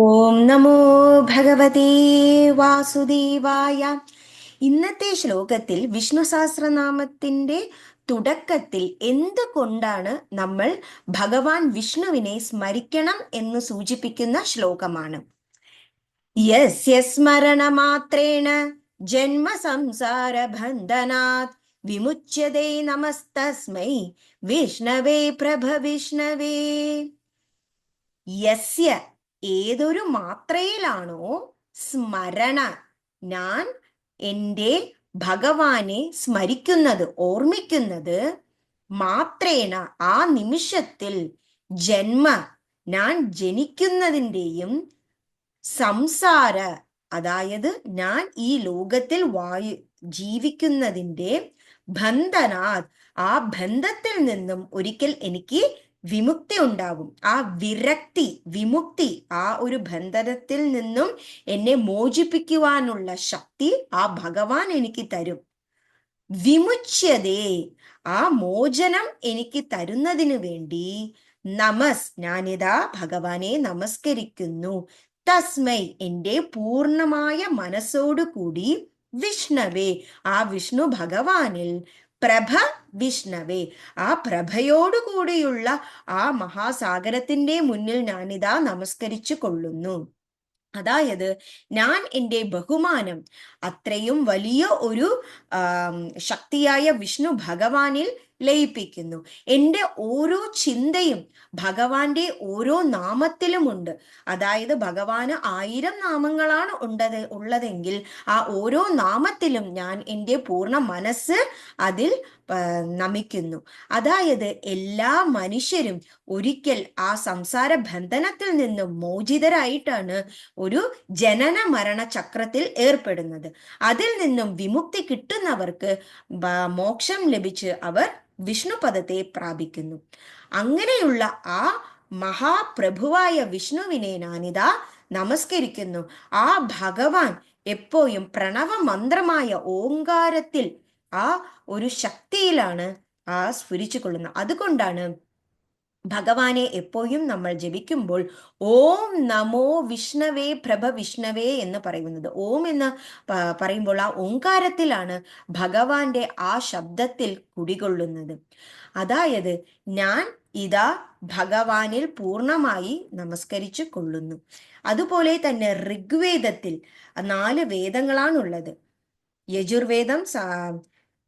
ഓം നമോ ഭഗവതേ വാസുദേവായ. ഇന്നത്തെ ശ്ലോകത്തിൽ വിഷ്ണു സഹസ്രനാമത്തിന്റെ തുടക്കത്തിൽ എന്തുകൊണ്ടാണ് നമ്മൾ ഭഗവാൻ വിഷ്ണുവിനെ സ്മരിക്കണം എന്ന് സൂചിപ്പിക്കുന്ന ശ്ലോകമാണ്. യസ്യ സ്മരണമാത്രേണ ജന്മ സംസാര ബന്ധനാത് വിമുച്യതേ നമസ്തസ്മൈ. വിഷ്ണവേ പ്രഭ വിഷ്ണവേ. യസ്യ ഏതൊരു മാത്രയിലാണോ സ്മരണ ഞാൻ എന്റെ ഭഗവാനെ സ്മരിക്കുന്നത് ഓർമ്മിക്കുന്നത് മാത്രേണ. ആ നിമിഷത്തിൽ ജന്മ ഞാൻ ജനിക്കുന്നതിന്റെയും സംസാര അതായത് ഞാൻ ഈ ലോകത്തിൽ വായു ജീവിക്കുന്നതിന്റെ ബന്ധനാ ആ ബന്ധത്തിൽ നിന്നും ഒരിക്കൽ എനിക്ക് വിമുക്തി ഉണ്ടാവും. ആ വിരക്തി വിമുക്തി ആ ഒരു ബന്ധനത്തിൽ നിന്നും എന്നെ മോചിപ്പിക്കുവാനുള്ള ശക്തി ആ ഭഗവാൻ എനിക്ക് തരും. വിമുച്യതേ ആ മോചനം എനിക്ക് തരുന്നതിനു വേണ്ടി നമസ് ഞാനിതാ ഭഗവാനെ നമസ്കരിക്കുന്നു. തസ്മൈ എന്റെ പൂർണമായ മനസ്സോടുകൂടി വിഷ്ണവേ ആ വിഷ്ണു ഭഗവാനിൽ പ്രഭ വിഷ്ണവേ. ആ പ്രഭയോടുകൂടിയുള്ള ആ മഹാസാഗരത്തിന്റെ മുന്നിൽ ഞാനിതാ നമസ്കരിച്ചു കൊള്ളുന്നു. അതായത് ഞാൻ എന്റെ ബഹുമാനം അത്രയും വലിയ ഒരു ശക്തിയായ വിഷ്ണു ഭഗവാനിൽ ലയിപ്പിക്കുന്നു. എന്റെ ഓരോ ചിന്തയും ഭഗവാന്റെ ഓരോ നാമത്തിലുമുണ്ട്. അതായത് ഭഗവാന് ആയിരം നാമങ്ങളാണ് ഉണ്ടത് ഉള്ളതെങ്കിൽ ആ ഓരോ നാമത്തിലും ഞാൻ എന്റെ പൂർണ മനസ്സ് അതിൽ നമിക്കുന്നു. അതായത് എല്ലാ മനുഷ്യരും ഒരിക്കൽ ആ സംസാര ബന്ധനത്തിൽ നിന്ന് മോചിതരായിട്ടാണ് ഒരു ജനന മരണ ചക്രത്തിൽ ഏർപ്പെടുന്നത്. അതിൽ നിന്നും വിമുക്തി കിട്ടുന്നവർക്ക് മോക്ഷം ലഭിച്ച് അവർ വിഷ്ണുപദത്തെ പ്രാപിക്കുന്നു. അങ്ങനെയുള്ള ആ മഹാപ്രഭുവായ വിഷ്ണുവിനെ ഞാനിതാ നമസ്കരിക്കുന്നു. ആ ഭഗവാൻ എപ്പോഴും പ്രണവ മന്ത്രമായ ഓങ്കാരത്തിൽ ആ ഒരു ശക്തിയിലാണ് ആ സ്ഫുരിച്ചു കൊള്ളുന്നത് അതുകൊണ്ടാണ് ഭഗവാനെ എപ്പോഴും നമ്മൾ ജപിക്കുമ്പോൾ ഓം നമോ വിഷ്ണവേ പ്രഭ വിഷ്ണവേ എന്ന് പറയുന്നത്. ഓം എന്ന് പറയുമ്പോൾ ആ ഓങ്കാരത്തിലാണ് ഭഗവാന്റെ ആ ശബ്ദത്തിൽ കുടികൊള്ളുന്നത്. അതായത് ഞാൻ ഇതാ ഭഗവാനിൽ പൂർണമായി നമസ്കരിച്ചു കൊള്ളുന്നു. അതുപോലെ തന്നെ ഋഗ്വേദത്തിൽ നാല് വേദങ്ങളാണുള്ളത്. യജുർവേദം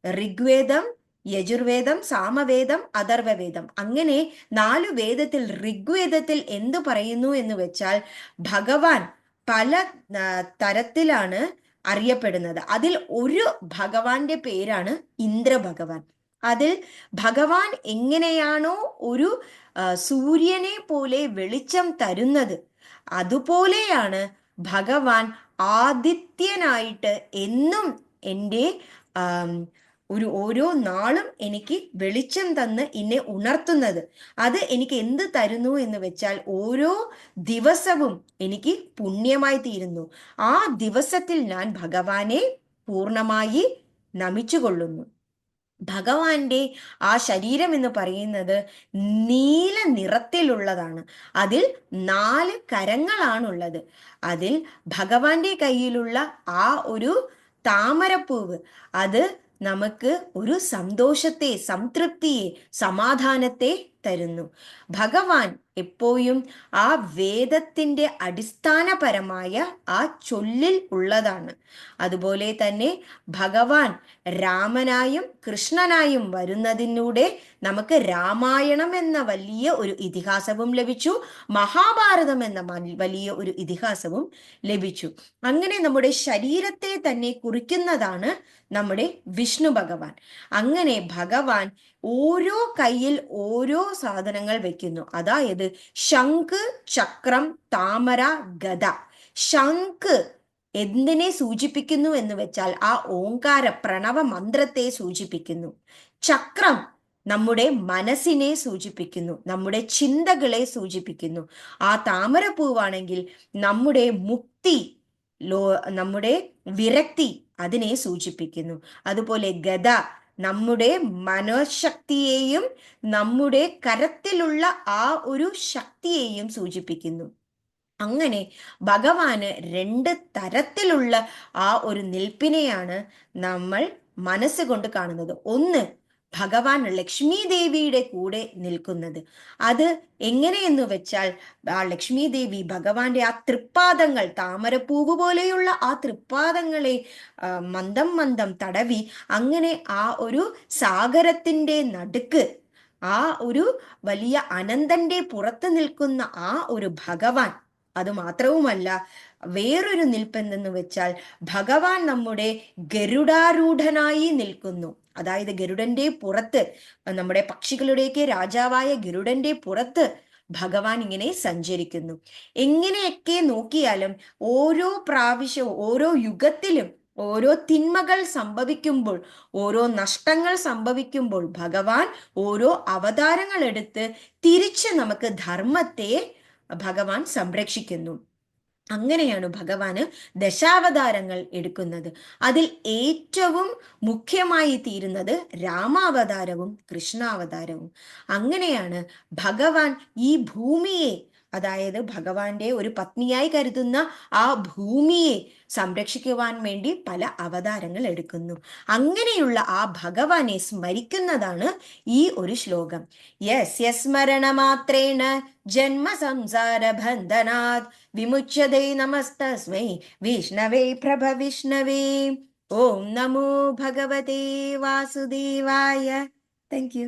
ഋഗ്വേദം യജുർവേദം സാമവേദം അഥർവവേദം. അങ്ങനെ നാലു വേദത്തിൽ ഋഗ്വേദത്തിൽ എന്തു പറയുന്നു എന്ന് വെച്ചാൽ ഭഗവാൻ പല തരത്തിലാണ് അറിയപ്പെടുന്നത്. അതിൽ ഒരു ഭഗവാന്റെ പേരാണ് ഇന്ദ്ര ഭഗവാൻ അതിൽ ഭഗവാൻ എങ്ങനെയാണോ ഒരു സൂര്യനെ പോലെ വെളിച്ചം തരുന്നത് അതുപോലെയാണ് ഭഗവാൻ ആദിത്യനായിട്ട് എന്നും എന്റെ ഒരു ഓരോ നാളും എനിക്ക് വെളിച്ചം തന്ന് എന്നെ ഉണർത്തുന്നത്. അത് എനിക്ക് എന്ത് തരുന്നു എന്ന് വെച്ചാൽ ഓരോ ദിവസവും എനിക്ക് പുണ്യമായി തീരുന്നു. ആ ദിവസത്തിൽ ഞാൻ ഭഗവാനെ പൂർണമായി നമിച്ചുകൊള്ളുന്നു. ഭഗവാന്റെ ആ ശരീരം എന്ന് പറയുന്നത് നീല നിറത്തിലുള്ളതാണ്. അതിൽ നാല് കരങ്ങളാണുള്ളത്. അതിൽ ഭഗവാന്റെ കയ്യിലുള്ള ആ ഒരു താമരപ്പൂവ് അത് നമുക്ക് ഒരു സന്തോഷത്തെ സംതൃപ്തിയെ സമാധാനത്തെ തരുന്നു. ഭഗവാൻ എപ്പോഴും ആ വേദത്തിന്റെ അടിസ്ഥാനപരമായ ആ ചൊല്ലിൽ ഉള്ളതാണ്. അതുപോലെ തന്നെ ഭഗവാൻ രാമനായും കൃഷ്ണനായും വരുന്നതിലൂടെ നമുക്ക് രാമായണം എന്ന വലിയ ഒരു ഇതിഹാസവും ലഭിച്ചു. മഹാഭാരതം എന്ന വലിയ ഒരു ഇതിഹാസവും ലഭിച്ചു. അങ്ങനെ നമ്മുടെ ശരീരത്തെ തന്നെ കുറിക്കുന്നതാണ് നമ്മുടെ വിഷ്ണു ഭഗവാൻ. അങ്ങനെ ഭഗവാൻ ഓരോ കയ്യിൽ ഓരോ സാധനങ്ങൾ വെക്കുന്നു. അതായത് ശംഖ് ചക്രം താമര ഗത ശംഖ് എന്തിനെ സൂചിപ്പിക്കുന്നു എന്ന് വെച്ചാൽ ആ ഓങ്കാര പ്രണവ മന്ത്രത്തെ സൂചിപ്പിക്കുന്നു. ചക്രം നമ്മുടെ മനസ്സിനെ സൂചിപ്പിക്കുന്നു നമ്മുടെ ചിന്തകളെ സൂചിപ്പിക്കുന്നു. ആ താമരപ്പൂവാണെങ്കിൽ നമ്മുടെ മുക്തി ലോ നമ്മുടെ വിരക്തി അതിനെ സൂചിപ്പിക്കുന്നു. അതുപോലെ ഗത നമ്മുടെ മനോശക്തിയെയും നമ്മുടെ കരത്തിലുള്ള ആ ഒരു ശക്തിയെയും സൂചിപ്പിക്കുന്നു. അങ്ങനെ ഭഗവാന് രണ്ട് തരത്തിലുള്ള ആ ഒരു നിൽപ്പിനെയാണ് നമ്മൾ മനസ്സുകൊണ്ട് കാണുന്നത്. ഒന്ന് ഭഗവാൻ ലക്ഷ്മി ദേവിയുടെ കൂടെ നിൽക്കുന്നത്. അത് എങ്ങനെയെന്ന് വെച്ചാൽ ആ ലക്ഷ്മി ദേവി ഭഗവാന്റെ ആ തൃപ്പാദങ്ങൾ താമരപ്പൂവ് പോലെയുള്ള ആ തൃപ്പാദങ്ങളെ മന്ദം മന്ദം തടവി അങ്ങനെ ആ ഒരു സാഗരത്തിന്റെ നടുക്ക് ആ ഒരു വലിയ അനന്തന്റെ പുറത്ത് നിൽക്കുന്ന ആ ഒരു ഭഗവാൻ. അത് മാത്രവുമല്ല വേറൊരു നിൽപ്പെന്തെന്ന് വെച്ചാൽ ഭഗവാൻ നമ്മുടെ ഗരുഡാരൂഢനായി നിൽക്കുന്നു. അതായത് ഗരുഡന്റെ പുറത്ത് നമ്മുടെ പക്ഷികളുടെയൊക്കെ രാജാവായ ഗരുഡന്റെ പുറത്ത് ഭഗവാൻ ഇങ്ങനെ സഞ്ചരിക്കുന്നു. എങ്ങനെയൊക്കെ നോക്കിയാലും ഓരോ പ്രാവശ്യവും ഓരോ യുഗത്തിലും ഓരോ തിന്മകൾ സംഭവിക്കുമ്പോൾ ഓരോ നഷ്ടങ്ങൾ സംഭവിക്കുമ്പോൾ ഭഗവാൻ ഓരോ അവതാരങ്ങൾ എടുത്ത് തിരിച്ച് നമുക്ക് ധർമ്മത്തെ ഭഗവാൻ സംരക്ഷിക്കുന്നു. അങ്ങനെയാണ് ഭഗവാന് ദശാവതാരങ്ങൾ എടുക്കുന്നത്. അതിൽ ഏറ്റവും മുഖ്യമായി തീരുന്നത് രാമാവതാരവും കൃഷ്ണാവതാരവും. അങ്ങനെയാണ് ഭഗവാൻ ഈ ഭൂമിയെ അതായത് ഭഗവാന്റെ ഒരു പത്നിയായി കരുതുന്ന ആ ഭൂമിയെ സംരക്ഷിക്കുവാൻ വേണ്ടി പല അവതാരങ്ങൾ എടുക്കുന്നു. അങ്ങനെയുള്ള ആ ഭഗവാനെ സ്മരിക്കുന്നതാണ് ഈ ഒരു ശ്ലോകം. യസ് യസ്മരണ മാത്രേണ ജന്മ സംസാര ബന്ധനാത് വിമുച്ചതേ നമസ്തസ്മൈ. വിഷ്ണവേ പ്രഭ വിഷ്ണവേ. ഓം നമോ ഭഗവതേ വാസുദേവായ. Thank you